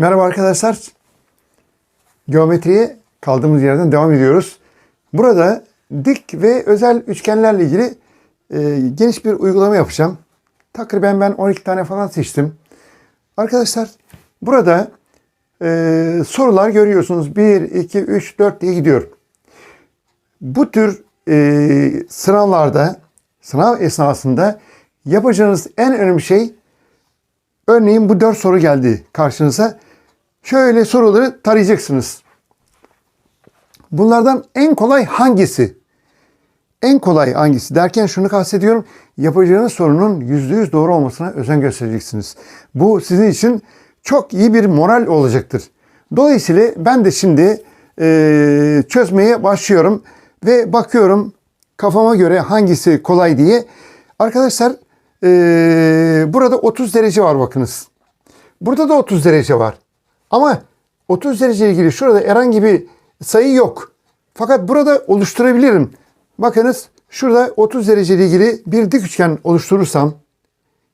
Merhaba arkadaşlar. Geometriye kaldığımız yerden devam ediyoruz. Burada dik ve özel üçgenlerle ilgili e, geniş bir uygulama yapacağım. Takriben ben 12 tane falan seçtim. Arkadaşlar burada e, sorular görüyorsunuz. 1, 2, 3, 4 diye gidiyor. Bu tür e, sınavlarda, sınav esnasında yapacağınız en önemli şey Örneğin bu dört soru geldi karşınıza. Şöyle soruları tarayacaksınız. Bunlardan en kolay hangisi? En kolay hangisi derken şunu kastediyorum. Yapacağınız sorunun %100 doğru olmasına özen göstereceksiniz. Bu sizin için çok iyi bir moral olacaktır. Dolayısıyla ben de şimdi e, çözmeye başlıyorum ve bakıyorum kafama göre hangisi kolay diye. Arkadaşlar ee, burada 30 derece var bakınız. Burada da 30 derece var. Ama 30 derece ilgili şurada herhangi bir sayı yok. Fakat burada oluşturabilirim. Bakınız şurada 30 derece ile ilgili bir dik üçgen oluşturursam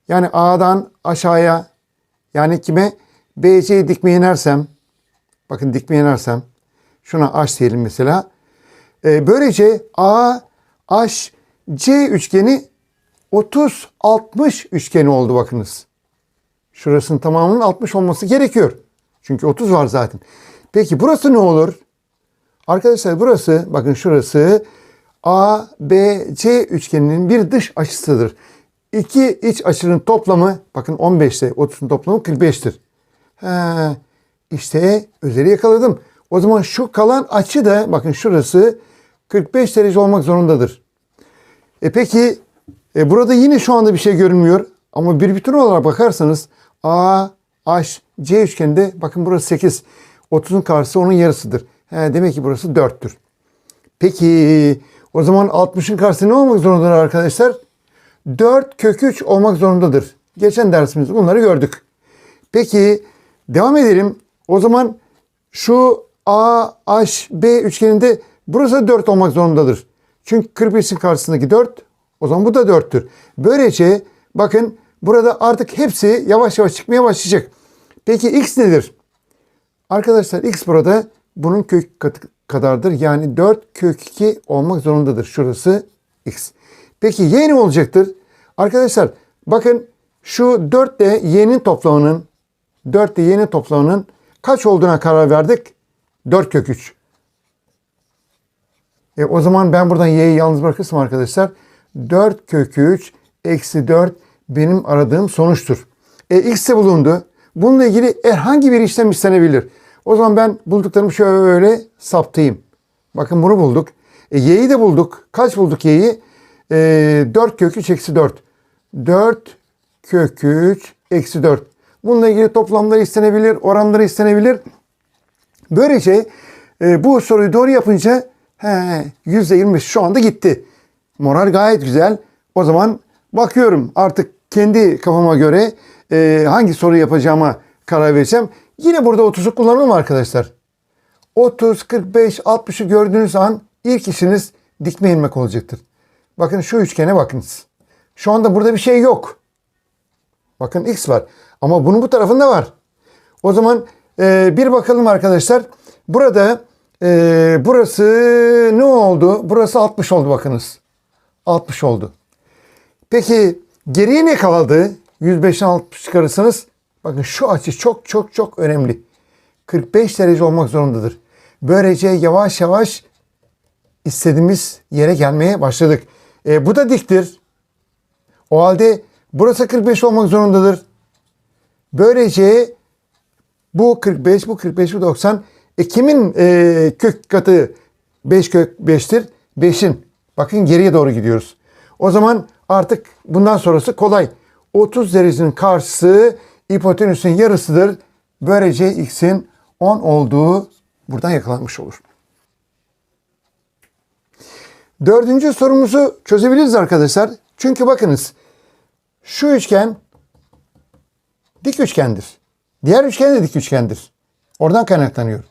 yani A'dan aşağıya yani kime BC'ye dikme inersem bakın dikme inersem şuna H diyelim mesela. Ee, böylece A, H, C üçgeni 30-60 üçgeni oldu bakınız. Şurasının tamamının 60 olması gerekiyor. Çünkü 30 var zaten. Peki burası ne olur? Arkadaşlar burası bakın şurası A, B, C üçgeninin bir dış açısıdır. İki iç açının toplamı bakın 15'te 30'un toplamı 45'tir. He, işte özeli yakaladım. O zaman şu kalan açı da bakın şurası 45 derece olmak zorundadır. E peki e, burada yine şu anda bir şey görünmüyor. Ama bir bütün olarak bakarsanız A, H, C üçgeninde bakın burası 8. 30'un karşısı onun yarısıdır. He, demek ki burası 4'tür. Peki o zaman 60'ın karşısı ne olmak zorundadır arkadaşlar? 4 kök 3 olmak zorundadır. Geçen dersimizde bunları gördük. Peki devam edelim. O zaman şu A, H, B üçgeninde burası 4 olmak zorundadır. Çünkü 45'in karşısındaki 4 o zaman bu da 4'tür. Böylece bakın burada artık hepsi yavaş yavaş çıkmaya başlayacak. Peki x nedir? Arkadaşlar x burada bunun kök katı kadardır. Yani 4 kök 2 olmak zorundadır. Şurası x. Peki y ne olacaktır? Arkadaşlar bakın şu 4 ile y'nin toplamının 4 ile y'nin toplamının kaç olduğuna karar verdik? 4 kök 3. E, o zaman ben buradan y'yi yalnız bırakırsam arkadaşlar 4 kök 3 eksi 4 benim aradığım sonuçtur. E, x de bulundu. Bununla ilgili herhangi bir işlem istenebilir. O zaman ben bulduklarımı şöyle saptayım. Bakın bunu bulduk. E, y'yi de bulduk. Kaç bulduk y'yi? E, 4 kök 3 eksi 4. 4 kök 3 eksi 4. Bununla ilgili toplamları istenebilir, oranları istenebilir. Böylece e, bu soruyu doğru yapınca he, %25 şu anda gitti. Moral gayet güzel. O zaman bakıyorum artık kendi kafama göre e, hangi soru yapacağıma karar vereceğim. Yine burada 30'u kullanalım arkadaşlar. 30, 45, 60'ı gördüğünüz an ilk işiniz dikme inmek olacaktır. Bakın şu üçgene bakınız. Şu anda burada bir şey yok. Bakın x var. Ama bunun bu tarafında var. O zaman e, bir bakalım arkadaşlar. Burada e, burası ne oldu? Burası 60 oldu bakınız. 60 oldu. Peki geriye ne kaldı? 105'ten 60 çıkarırsanız bakın şu açı çok çok çok önemli. 45 derece olmak zorundadır. Böylece yavaş yavaş istediğimiz yere gelmeye başladık. E, bu da diktir. O halde burası 45 olmak zorundadır. Böylece bu 45, bu 45, bu 90. E kimin e, kök katı 5 kök 5'tir? 5'in. Bakın geriye doğru gidiyoruz. O zaman artık bundan sonrası kolay. 30 derecenin karşısı hipotenüsün yarısıdır. Böylece x'in 10 olduğu buradan yakalanmış olur. Dördüncü sorumuzu çözebiliriz arkadaşlar. Çünkü bakınız şu üçgen dik üçgendir. Diğer üçgen de dik üçgendir. Oradan kaynaklanıyor.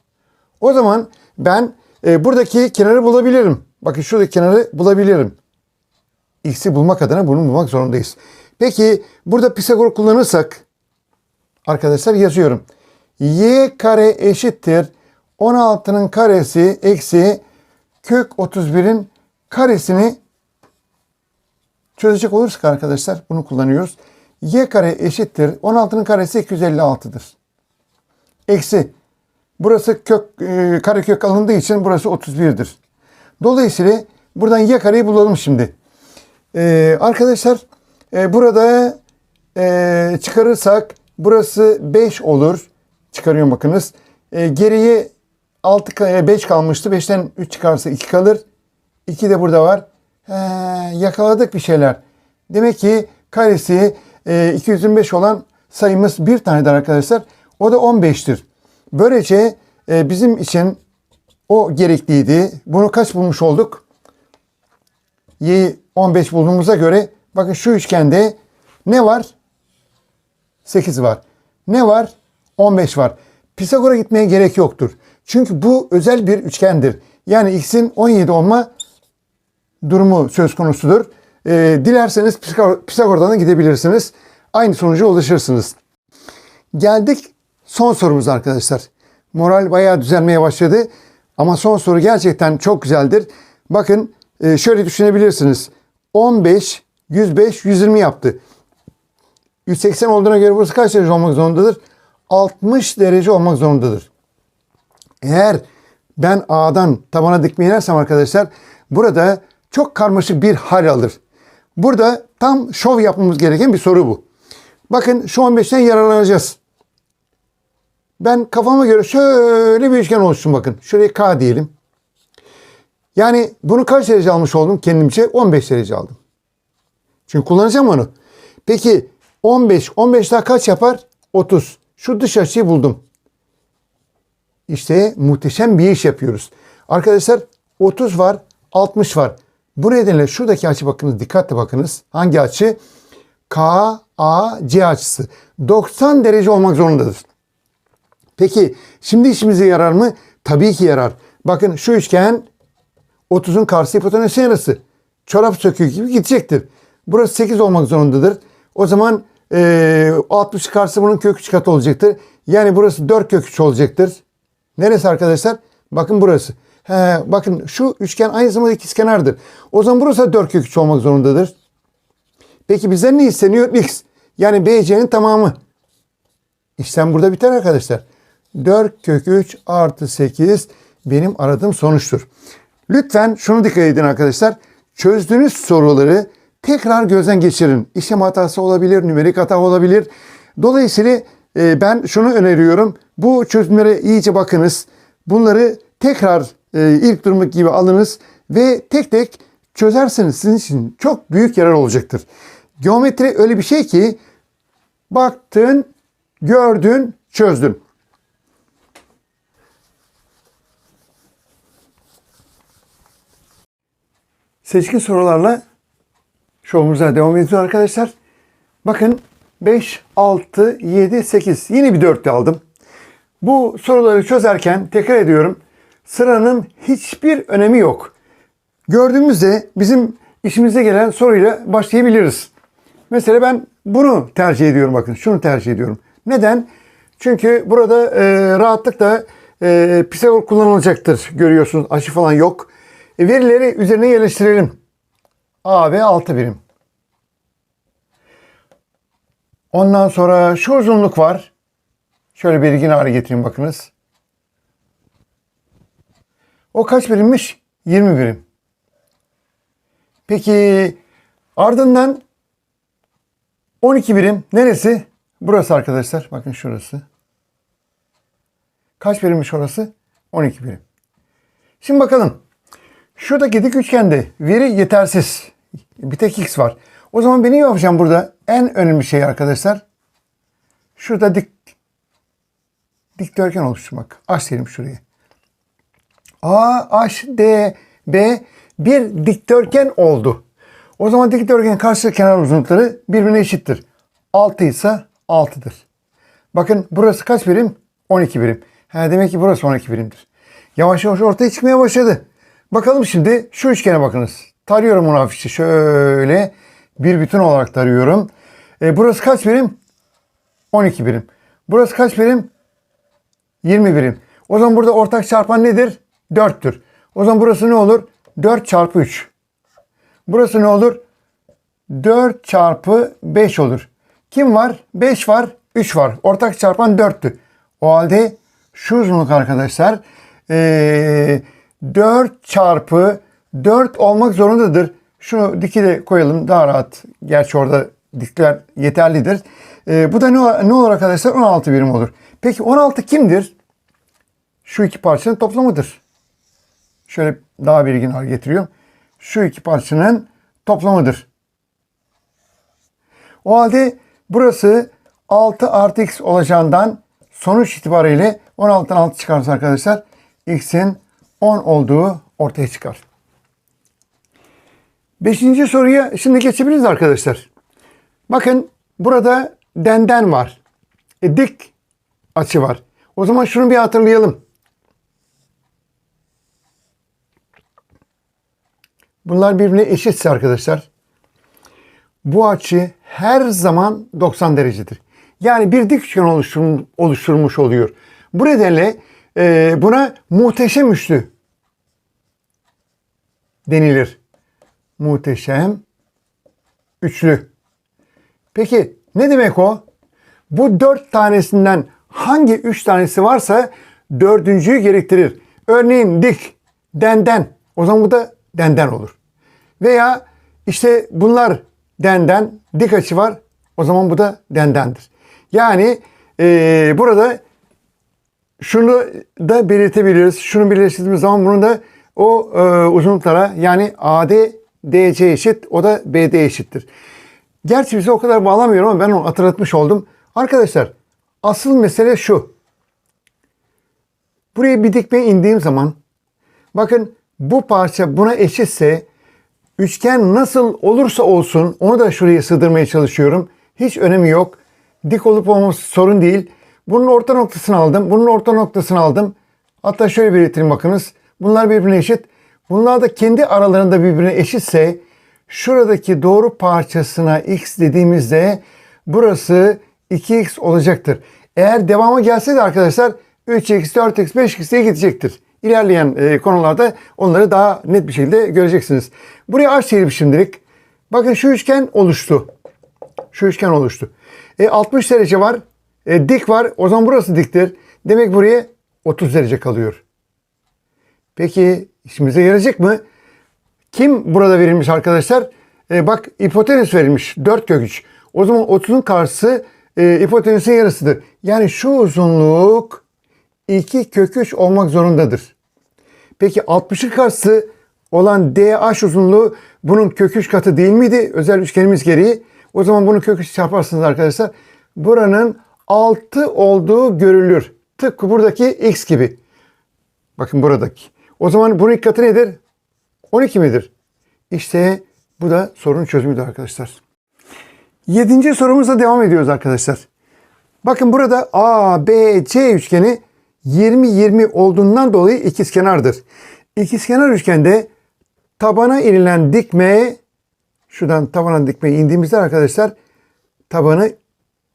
O zaman ben e, buradaki kenarı bulabilirim. Bakın şuradaki kenarı bulabilirim. X'i bulmak adına bunu bulmak zorundayız. Peki burada Pisagor kullanırsak arkadaşlar yazıyorum. y kare eşittir 16'nın karesi eksi kök 31'in karesini çözecek olursak arkadaşlar bunu kullanıyoruz. y kare eşittir 16'nın karesi 256'dır. Eksi burası kök e, karekök alındığı için burası 31'dir. Dolayısıyla buradan y kareyi bulalım şimdi. Ee, arkadaşlar e, burada e, çıkarırsak burası 5 olur. Çıkarıyorum bakınız. E, geriye 6 5 kalmıştı. 5'ten 3 çıkarsa 2 kalır. 2 de burada var. He, yakaladık bir şeyler. Demek ki karesi e, 225 olan sayımız bir tanedir arkadaşlar. O da 15'tir. Böylece e, bizim için o gerekliydi. Bunu kaç bulmuş olduk? Y'yi 15 bulduğumuza göre bakın şu üçgende ne var? 8 var. Ne var? 15 var. Pisagor'a gitmeye gerek yoktur. Çünkü bu özel bir üçgendir. Yani x'in 17 olma durumu söz konusudur. Ee, dilerseniz Pisagor- Pisagor'dan da gidebilirsiniz. Aynı sonuca ulaşırsınız. Geldik son sorumuza arkadaşlar. Moral bayağı düzelmeye başladı. Ama son soru gerçekten çok güzeldir. Bakın e, şöyle düşünebilirsiniz. 15, 105, 120 yaptı. 180 olduğuna göre burası kaç derece olmak zorundadır? 60 derece olmak zorundadır. Eğer ben A'dan tabana dikme inersem arkadaşlar burada çok karmaşık bir hal alır. Burada tam şov yapmamız gereken bir soru bu. Bakın şu 15'ten yararlanacağız. Ben kafama göre şöyle bir üçgen oluşsun bakın. Şuraya K diyelim. Yani bunu kaç derece almış oldum kendimce? 15 derece aldım. Çünkü kullanacağım onu. Peki 15, 15 daha kaç yapar? 30. Şu dış açıyı buldum. İşte muhteşem bir iş yapıyoruz. Arkadaşlar 30 var, 60 var. Bu nedenle şuradaki açı bakınız, dikkatle bakınız. Hangi açı? KAC açısı. 90 derece olmak zorundadır. Peki şimdi işimize yarar mı? Tabii ki yarar. Bakın şu üçgen 30'un karşı hipotenüsü yarısı. Çorap söküğü gibi gidecektir. Burası 8 olmak zorundadır. O zaman e, 60 karşı bunun kök 3 katı olacaktır. Yani burası 4 kök 3 olacaktır. Neresi arkadaşlar? Bakın burası. He, bakın şu üçgen aynı zamanda ikizkenardır. O zaman burası da 4 kök 3 olmak zorundadır. Peki bizden ne isteniyor? X. Yani BC'nin tamamı. İşlem burada biter arkadaşlar. 4 kök 3 artı 8 benim aradığım sonuçtur. Lütfen şunu dikkat edin arkadaşlar. Çözdüğünüz soruları tekrar gözden geçirin. İşlem hatası olabilir, nümerik hata olabilir. Dolayısıyla e, ben şunu öneriyorum. Bu çözümlere iyice bakınız. Bunları tekrar e, ilk durumdaki gibi alınız ve tek tek çözerseniz sizin için çok büyük yarar olacaktır. Geometri öyle bir şey ki baktın, gördün, çözdün. Seçkin sorularla şovumuza devam ediyoruz arkadaşlar. Bakın 5, 6, 7, 8. Yine bir dörtlü aldım. Bu soruları çözerken tekrar ediyorum. Sıranın hiçbir önemi yok. Gördüğümüzde bizim işimize gelen soruyla başlayabiliriz. Mesela ben bunu tercih ediyorum bakın. Şunu tercih ediyorum. Neden? Çünkü burada e, rahatlıkla e, Pisagor kullanılacaktır. Görüyorsunuz açı falan yok. E, verileri üzerine yerleştirelim. A ve 6 birim. Ondan sonra şu uzunluk var. Şöyle bir ilgin hale getireyim bakınız. O kaç birimmiş? 20 birim. Peki ardından 12 birim neresi? Burası arkadaşlar. Bakın şurası. Kaç birimmiş orası? 12 birim. Şimdi bakalım. Şuradaki dik üçgende veri yetersiz. Bir tek x var. O zaman benim yapacağım burada en önemli şey arkadaşlar. Şurada dik dikdörtgen oluşturmak. H diyelim şuraya. A, H, D, B bir dikdörtgen oldu. O zaman dikdörtgenin karşı kenar uzunlukları birbirine eşittir. 6 ise 6'dır. Bakın burası kaç birim? 12 birim. Ha, demek ki burası 12 birimdir. Yavaş yavaş ortaya çıkmaya başladı. Bakalım şimdi şu üçgene bakınız. Tarıyorum onu hafifçe şöyle bir bütün olarak tarıyorum. E, burası kaç birim? 12 birim. Burası kaç birim? 20 birim. O zaman burada ortak çarpan nedir? 4'tür. O zaman burası ne olur? 4 çarpı 3. Burası ne olur? 4 çarpı 5 olur. Kim var? 5 var, 3 var. Ortak çarpan 4'tü. O halde şu uzunluk arkadaşlar ee, 4 çarpı 4 olmak zorundadır. Şunu diki de koyalım daha rahat. Gerçi orada dikler yeterlidir. Ee, bu da ne, ne olur arkadaşlar? 16 birim olur. Peki 16 kimdir? Şu iki parçanın toplamıdır. Şöyle daha belirgin hale getiriyorum. Şu iki parçanın toplamıdır. O halde burası 6 artı x olacağından sonuç itibariyle 16'dan 6 çıkarsa arkadaşlar x'in 10 olduğu ortaya çıkar. Beşinci soruya şimdi geçebiliriz arkadaşlar. Bakın burada denden var. E, dik açı var. O zaman şunu bir hatırlayalım. Bunlar birbirine eşitse arkadaşlar. Bu açı her zaman 90 derecedir. Yani bir dik üçgen oluşturmuş, oluşturmuş oluyor. Bu nedenle e, buna muhteşem üçlü denilir. Muhteşem üçlü. Peki ne demek o? Bu dört tanesinden hangi üç tanesi varsa dördüncüyü gerektirir. Örneğin dik, denden. O zaman bu da denden olur. Veya işte bunlar denden, dik açı var. O zaman bu da dendendir. Yani eee, burada şunu da belirtebiliriz. Şunu birleştirdiğimiz zaman bunun da o e, uzunluklara yani AD DC eşit o da BD eşittir. Gerçi bize o kadar bağlamıyorum ama ben onu hatırlatmış oldum. Arkadaşlar asıl mesele şu. Buraya bir dikme indiğim zaman bakın bu parça buna eşitse üçgen nasıl olursa olsun onu da şuraya sığdırmaya çalışıyorum. Hiç önemi yok. Dik olup olmaması sorun değil. Bunun orta noktasını aldım. Bunun orta noktasını aldım. Hatta şöyle belirteyim bakınız. Bunlar birbirine eşit. Bunlar da kendi aralarında birbirine eşitse şuradaki doğru parçasına x dediğimizde burası 2x olacaktır. Eğer devamı gelse de arkadaşlar 3x, 4x, 5x diye gidecektir. İlerleyen e, konularda onları daha net bir şekilde göreceksiniz. Buraya aç diyelim şimdilik. Bakın şu üçgen oluştu. Şu üçgen oluştu. E, 60 derece var. E, dik var. O zaman burası diktir. Demek buraya 30 derece kalıyor. Peki işimize yarayacak mı? Kim burada verilmiş arkadaşlar? E, bak hipotenüs verilmiş. 4 kök 3. O zaman 30'un karşısı e, hipotenüsün yarısıdır. Yani şu uzunluk 2 kök 3 olmak zorundadır. Peki 60'ın karşısı olan DH uzunluğu bunun kök 3 katı değil miydi? Özel üçgenimiz gereği. O zaman bunu kök 3 çarparsınız arkadaşlar. Buranın 6 olduğu görülür. Tıpkı buradaki x gibi. Bakın buradaki. O zaman bunun ilk katı nedir? 12 midir? İşte bu da sorunun çözümüdür arkadaşlar. Yedinci sorumuzla devam ediyoruz arkadaşlar. Bakın burada A, B, C üçgeni 20-20 olduğundan dolayı ikizkenardır. İkizkenar üçgende tabana inilen dikme şuradan tabana dikme indiğimizde arkadaşlar tabanı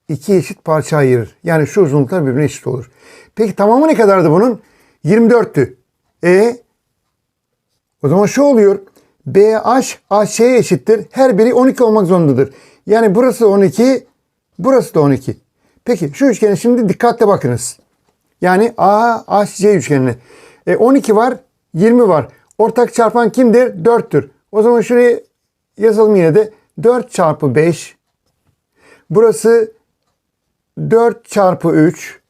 iki eşit parça ayırır. Yani şu uzunluklar birbirine eşit olur. Peki tamamı ne kadardı bunun? 24'tü. E o zaman şu oluyor. BH AŞ'ye eşittir. Her biri 12 olmak zorundadır. Yani burası 12, burası da 12. Peki şu üçgene şimdi dikkatle bakınız. Yani AHC üçgenine. E, 12 var, 20 var. Ortak çarpan kimdir? 4'tür. O zaman şuraya yazalım yine de. 4 çarpı 5. Burası 4 çarpı 3.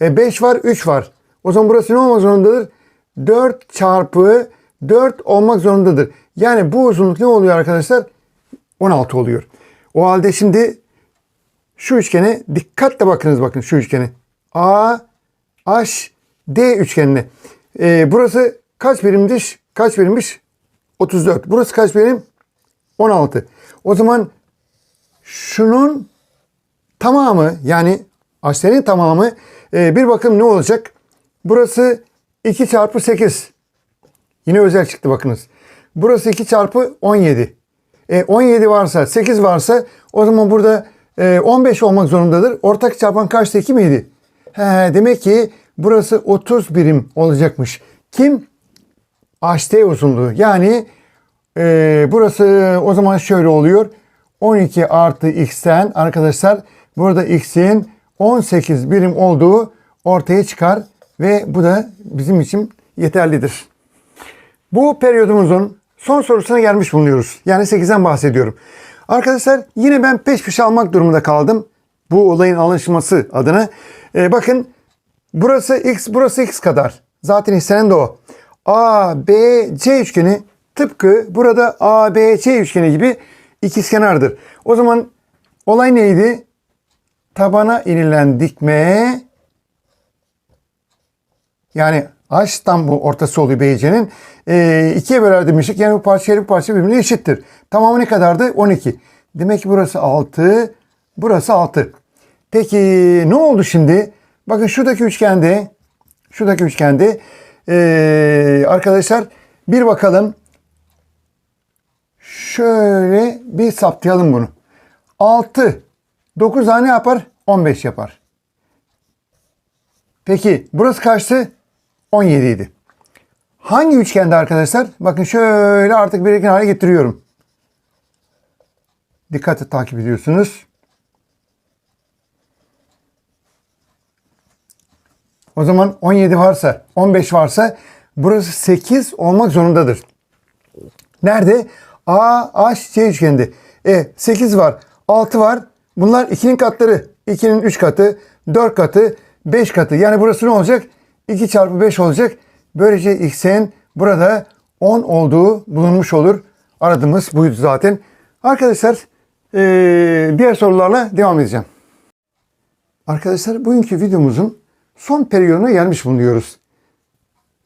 E 5 var, 3 var. O zaman burası ne olmak zorundadır? 4 çarpı 4 olmak zorundadır. Yani bu uzunluk ne oluyor arkadaşlar? 16 oluyor. O halde şimdi şu üçgene dikkatle bakınız bakın şu üçgene. A, H, D üçgenine. Ee, burası kaç birimmiş? Kaç birimmiş? 34. Burası kaç birim? 16. O zaman şunun tamamı yani HD'nin tamamı e, bir bakın ne olacak? Burası 2 çarpı 8. Yine özel çıktı bakınız. Burası 2 çarpı 17. E, 17 varsa 8 varsa o zaman burada e, 15 olmak zorundadır. Ortak çarpan kaçtı 2 miydi? He, demek ki burası 30 birim olacakmış. Kim? HT uzunluğu. Yani e, burası o zaman şöyle oluyor. 12 artı x'ten arkadaşlar burada x'in 18 birim olduğu ortaya çıkar ve bu da bizim için yeterlidir. Bu periyodumuzun son sorusuna gelmiş bulunuyoruz. Yani 8'den bahsediyorum. Arkadaşlar yine ben peş peşe almak durumunda kaldım. Bu olayın anlaşılması adına. Ee, bakın burası x, burası x kadar. Zaten istenen de o. A, B, C üçgeni tıpkı burada A, B, C üçgeni gibi ikizkenardır. O zaman olay neydi? Tabana inilen dikme yani H'tan bu ortası oluyor BC'nin. E, ikiye böler demiştik. Yani bu parça bu parça birbirine eşittir. Tamamı ne kadardı? 12. Demek ki burası 6. Burası 6. Peki ne oldu şimdi? Bakın şuradaki üçgende şuradaki üçgende e, arkadaşlar bir bakalım. Şöyle bir saptayalım bunu. 6 9 tane yapar? 15 yapar. Peki burası kaçtı? 17 idi. Hangi üçgende arkadaşlar? Bakın şöyle artık bir hale getiriyorum. Dikkatli takip ediyorsunuz. O zaman 17 varsa, 15 varsa burası 8 olmak zorundadır. Nerede? A, H, C üçgeninde. E 8 var, 6 var. Bunlar 2'nin katları. 2'nin 3 katı, 4 katı, 5 katı. Yani burası ne olacak? 2 çarpı 5 olacak. Böylece x'in burada 10 olduğu bulunmuş olur. Aradığımız buydu zaten. Arkadaşlar diğer sorularla devam edeceğim. Arkadaşlar bugünkü videomuzun son periyoduna gelmiş bulunuyoruz.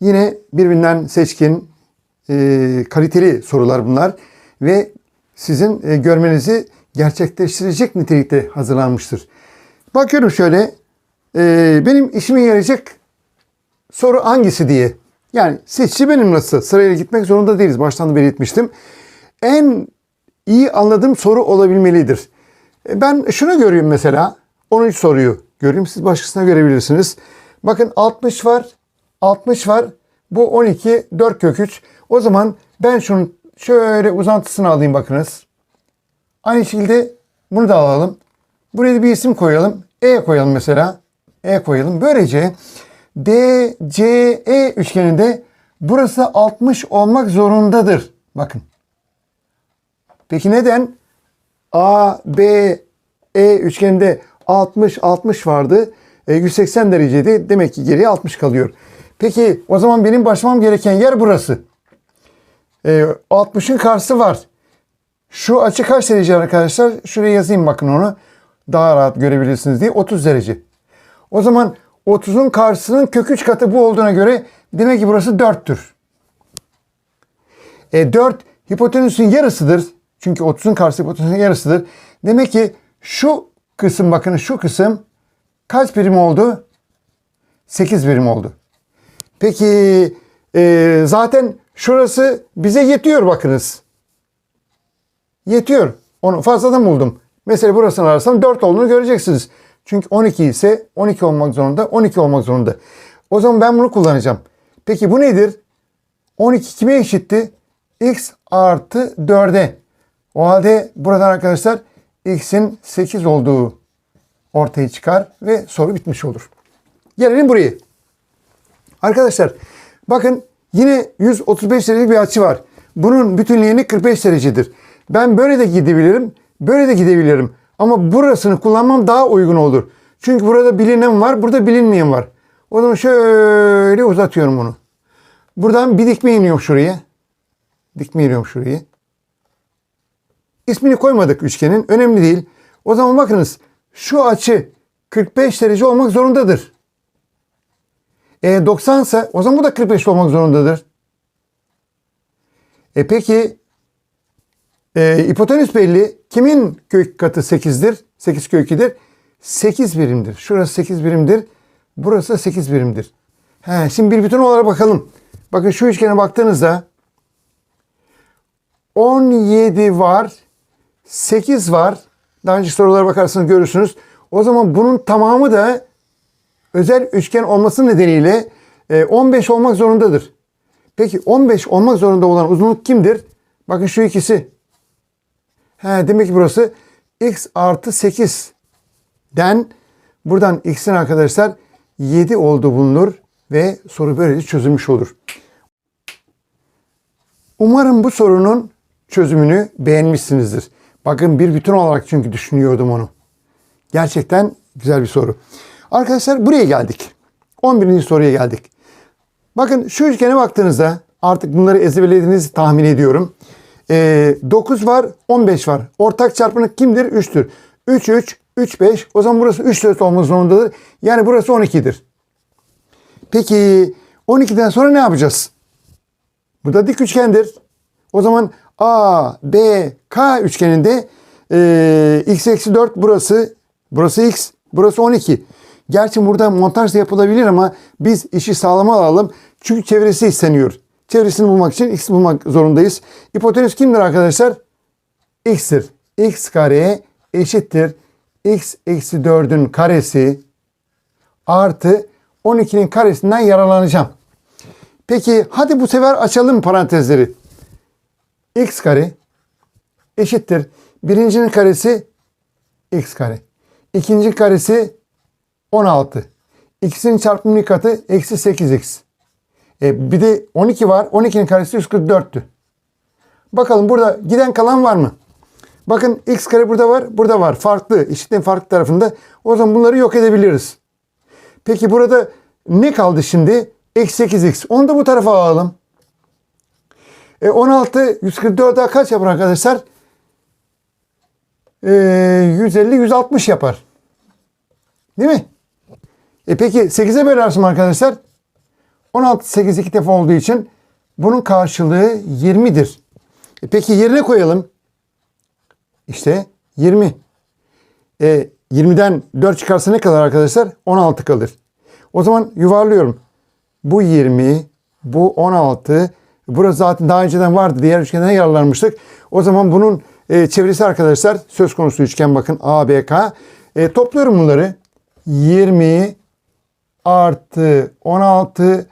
Yine birbirinden seçkin, kaliteli sorular bunlar ve sizin görmenizi gerçekleştirecek nitelikte hazırlanmıştır. Bakıyorum şöyle, benim işime yarayacak soru hangisi diye. Yani seçici benim nasıl? Sırayla gitmek zorunda değiliz. Baştan da belirtmiştim. En iyi anladığım soru olabilmelidir. E, Ben şunu görüyorum mesela. 13 soruyu göreyim. Siz başkasına görebilirsiniz. Bakın 60 var. 60 var. Bu 12. 4 kök 3. O zaman ben şunun şöyle uzantısını alayım bakınız. Aynı şekilde bunu da alalım. Buraya bir isim koyalım. E koyalım mesela. E koyalım. Böylece DCE üçgeninde burası 60 olmak zorundadır. Bakın. Peki neden? A, B, E üçgeninde 60 60 vardı. E, 180 dereceydi. Demek ki geriye 60 kalıyor. Peki o zaman benim başlamam gereken yer burası. E, 60'ın karşısı var. Şu açı kaç derece arkadaşlar? Şuraya yazayım bakın onu. Daha rahat görebilirsiniz diye. 30 derece. O zaman 30'un karşısının kök 3 katı bu olduğuna göre demek ki burası 4'tür. E 4 hipotenüsün yarısıdır. Çünkü 30'un karşısı hipotenüsün yarısıdır. Demek ki şu kısım bakın şu kısım kaç birim oldu? 8 birim oldu. Peki e, zaten şurası bize yetiyor bakınız. Yetiyor. Onu fazladan buldum. Mesela burasını ararsam 4 olduğunu göreceksiniz. Çünkü 12 ise 12 olmak zorunda, 12 olmak zorunda. O zaman ben bunu kullanacağım. Peki bu nedir? 12 kime eşitti? x artı 4'e. O halde buradan arkadaşlar x'in 8 olduğu ortaya çıkar ve soru bitmiş olur. Gelelim buraya. Arkadaşlar bakın yine 135 derecelik bir açı var. Bunun bütünlüğünü 45 derecedir. Ben böyle de gidebilirim, böyle de gidebilirim. Ama burasını kullanmam daha uygun olur. Çünkü burada bilinen var, burada bilinmeyen var. O zaman şöyle uzatıyorum bunu. Buradan bir dikme iniyorum şuraya. Dikme iniyorum şuraya. İsmini koymadık üçgenin. Önemli değil. O zaman bakınız şu açı 45 derece olmak zorundadır. E 90 ise o zaman bu da 45 olmak zorundadır. E peki e, hipotenüs belli. Kimin kök katı 8'dir? 8 kök 2'dir. 8 birimdir. Şurası 8 birimdir. Burası 8 birimdir. He, şimdi bir bütün olarak bakalım. Bakın şu üçgene baktığınızda 17 var. 8 var. Daha önce sorulara bakarsanız görürsünüz. O zaman bunun tamamı da özel üçgen olması nedeniyle e, 15 olmak zorundadır. Peki 15 olmak zorunda olan uzunluk kimdir? Bakın şu ikisi. He, demek ki burası x artı 8'den buradan x'in arkadaşlar 7 olduğu bulunur ve soru böylece çözülmüş olur. Umarım bu sorunun çözümünü beğenmişsinizdir. Bakın bir bütün olarak çünkü düşünüyordum onu. Gerçekten güzel bir soru. Arkadaşlar buraya geldik. 11. soruya geldik. Bakın şu üçgene baktığınızda artık bunları ezberlediğinizi tahmin ediyorum. Ee, 9 var, 15 var. Ortak çarpınık kimdir? 3'tür. 3, 3, 3, 5. O zaman burası 3, 4 olmak zorundadır. Yani burası 12'dir. Peki 12'den sonra ne yapacağız? Bu da dik üçgendir. O zaman A, B, K üçgeninde e, x eksi 4 burası, burası x, burası 12. Gerçi burada montaj da yapılabilir ama biz işi sağlama alalım. Çünkü çevresi isteniyor. Çevresini bulmak için x bulmak zorundayız. Hipotenüs kimdir arkadaşlar? x'tir. x kare eşittir. x eksi 4'ün karesi artı 12'nin karesinden yararlanacağım. Peki hadi bu sefer açalım parantezleri. x kare eşittir. Birincinin karesi x kare. İkinci karesi 16. İkisinin çarpımının katı eksi 8x. E, bir de 12 var. 12'nin karesi 144'tü. Bakalım burada giden kalan var mı? Bakın x kare burada var. Burada var. Farklı. Eşitliğin farklı tarafında. O zaman bunları yok edebiliriz. Peki burada ne kaldı şimdi? Eksi 8x. Onu da bu tarafa alalım. E 16 144 daha kaç yapar arkadaşlar? E, 150 160 yapar. Değil mi? E peki 8'e bölersem arkadaşlar 16 8 iki defa olduğu için bunun karşılığı 20'dir. E peki yerine koyalım. İşte 20. E 20'den 4 çıkarsa ne kadar arkadaşlar? 16 kalır. O zaman yuvarlıyorum. Bu 20, bu 16. Burası zaten daha önceden vardı. Diğer üçgenden yararlanmıştık. O zaman bunun e, çevresi arkadaşlar söz konusu üçgen bakın ABK. E, topluyorum bunları. 20 artı 16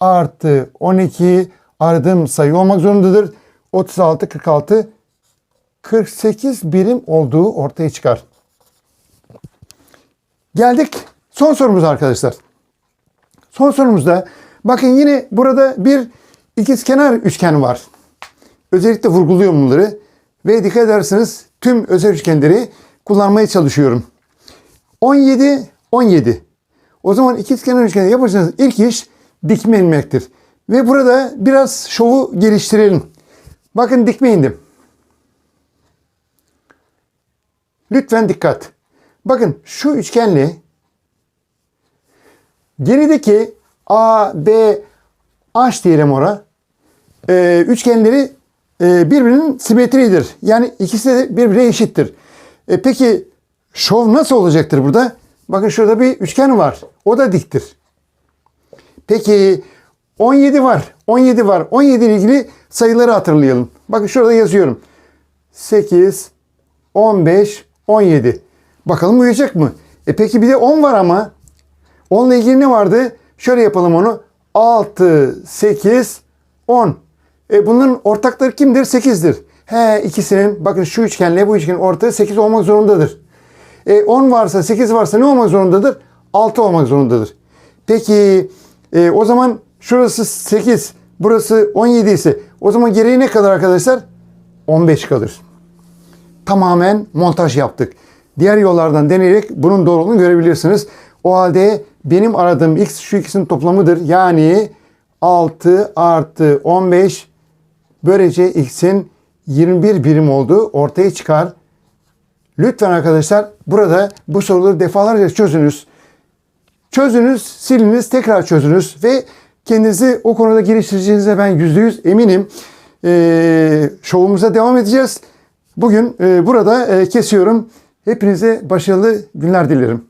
artı 12 aradığım sayı olmak zorundadır. 36, 46, 48 birim olduğu ortaya çıkar. Geldik son sorumuz arkadaşlar. Son sorumuzda bakın yine burada bir ikizkenar üçgen var. Özellikle vurguluyorum bunları. Ve dikkat ederseniz tüm özel üçgenleri kullanmaya çalışıyorum. 17, 17. O zaman ikizkenar üçgeni yapacağınız ilk iş dikme inmektir. Ve burada biraz şovu geliştirelim. Bakın dikme indim. Lütfen dikkat. Bakın şu üçgenle gerideki A, B, H diyelim ora e, üçgenleri e, birbirinin simetridir. Yani ikisi de birbirine eşittir. E, peki şov nasıl olacaktır burada? Bakın şurada bir üçgen var. O da diktir. Peki 17 var. 17 var. 17 ile ilgili sayıları hatırlayalım. Bakın şurada yazıyorum. 8, 15, 17. Bakalım uyacak mı? E peki bir de 10 var ama. 10 ile ilgili ne vardı? Şöyle yapalım onu. 6, 8, 10. E bunların ortakları kimdir? 8'dir. He ikisinin bakın şu üçgenle bu üçgenin ortağı 8 olmak zorundadır. E 10 varsa 8 varsa ne olmak zorundadır? 6 olmak zorundadır. Peki e, o zaman şurası 8 burası 17 ise o zaman geriye ne kadar arkadaşlar? 15 kalır. Tamamen montaj yaptık. Diğer yollardan deneyerek bunun doğruluğunu görebilirsiniz. O halde benim aradığım x şu ikisinin toplamıdır. Yani 6 artı 15 böylece x'in 21 birim olduğu ortaya çıkar. Lütfen arkadaşlar burada bu soruları defalarca çözünüz. Çözünüz, siliniz, tekrar çözünüz ve kendinizi o konuda geliştireceğinize ben %100 eminim. Ee, şovumuza devam edeceğiz. Bugün e, burada e, kesiyorum. Hepinize başarılı günler dilerim.